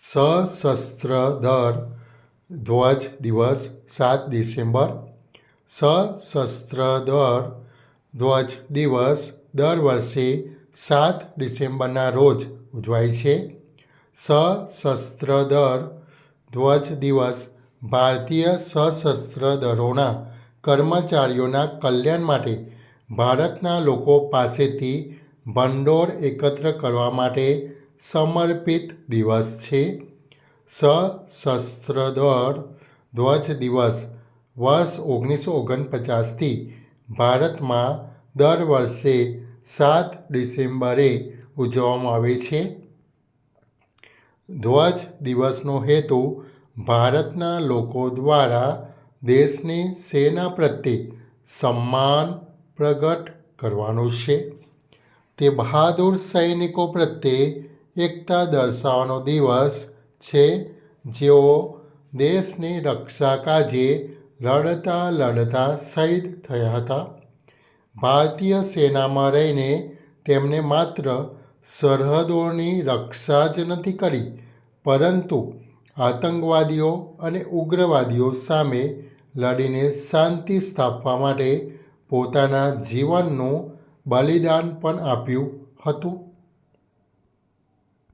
સશસ્ત્ર દળ ધ્વજ દિવસ સાત ડિસેમ્બર. સશસ્ત્ર દળ ધ્વજ દિવસ દર વર્ષે સાત ડિસેમ્બરના રોજ ઉજવાય છે. સશસ્ત્ર દળ ધ્વજ દિવસ ભારતીય સશસ્ત્ર દળોના કર્મચારીઓના કલ્યાણ માટે ભારતના લોકો પાસેથી ભંડોળ એકત્ર કરવા માટે સમર્પિત દિવસ છે. સશસ્ત્ર દળ ધ્વજ દિવસ. વર્ષ ઓગણીસો ઓગણપચાસથી ભારતમાં દર વર્ષે સાત ડિસેમ્બરે ઉજવવામાં આવે છે. ધ્વજ દિવસનો હેતુ ભારતના લોકો દ્વારા દેશની સેના પ્રત્યે સન્માન પ્રગટ કરવાનો છે. તે બહાદુર સૈનિકો પ્રત્યે એકતા દર્શાવવાનો દિવસ છે, જેઓ દેશની રક્ષા કાજે લડતા લડતા શહીદ થયા હતા. ભારતીય સેનામાં રહીને તેમણે માત્ર સરહદોની રક્ષા જ નથી કરી, પરંતુ આતંકવાદીઓ અને ઉગ્રવાદીઓ સામે લડીને શાંતિ સ્થાપવા માટે પોતાના જીવનનું બલિદાન પણ આપ્યું હતું.